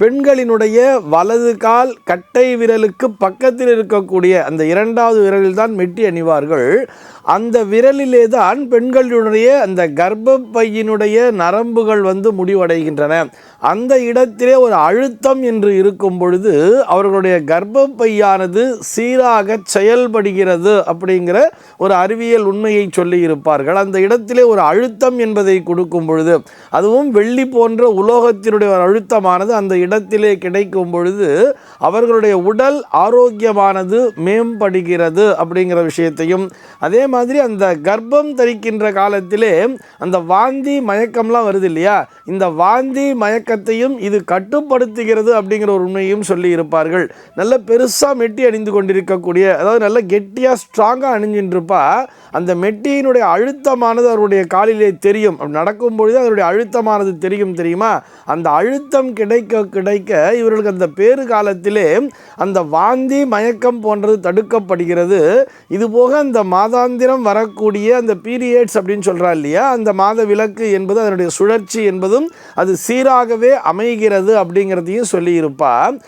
பெண்களினுடைய வலது கால் கட்டை விரலுக்கு பக்கத்தில் இருக்கக்கூடிய அந்த இரண்டாவது விரலில் தான் மெட்டி அணிவார்கள். அந்த விரலிலே தான் பெண்களுடைய அந்த கர்ப்பப்பையினுடைய நரம்புகள் வந்து முடிவடைகின்றன. அந்த இடத்திலே ஒரு அழுத்தம் என்று இருக்கும் பொழுது அவர்களுடைய கர்ப்பப்பையானது சீராக செயல்படுகிறது அப்படிங்கிற ஒரு அறிவியல் உண்மையை சொல்லி இருப்பார்கள் அந்த இடத்திலே ஒரு அழுத்தம் என்பதை கொடுக்கும் பொழுது அதுவும் வெள்ளி போன்ற உலோகத்தினுடைய ஒரு அழுத்தமானது அந்த இடத்திலே கிடைக்கும் பொழுது அவர்களுடைய உடல் ஆரோக்கியமானது மேம்படுகிறது அப்படிங்கிற விஷயத்தையும் அதே மாதிரி அந்த கர்ப்பம் தரிக்கின்ற காலத்திலே அந்த வாந்தி மயக்கம்லாம் வருது இல்லையா? இந்த வாந்தி மயக்கத்தையும் இது கட்டுப்படுத்துகிறது அப்படிங்கிற ஒரு உண்மையும் சொல்லி இருப்பார்கள். நல்ல பெருசாக மெட்டி அணிந்து கொண்டிருக்கக்கூடிய அதாவது நல்ல கெட்டியாக ஸ்ட்ராங்காக அணிஞ்சின்றிருப்பா அந்த மெட்டியினுடைய அழுத்தமானது அவருடைய காலிலே தெரியும். அப்படி நடக்கும் பொழுது அதனுடைய அழுத்தமானது தெரியும் தெரியுமா? அந்த அழுத்தம் கிடைக்க கிடைக்க இவர்களுக்கு அந்த பேறு காலத்திலே அந்த வாந்தி மயக்கம் போன்றது தடுக்கப்படுகிறது. இதுபோக அந்த மாதாந்திரம் வரக்கூடிய அந்த பீரியட்ஸ் அப்படின்னு சொல்கிறா இல்லையா? அந்த மாத விளக்கு என்பது அதனுடைய சுழற்சி என்பதும் அது சீராகவே அமைகிறது அப்படிங்கிறதையும் சொல்லியிருப்பா.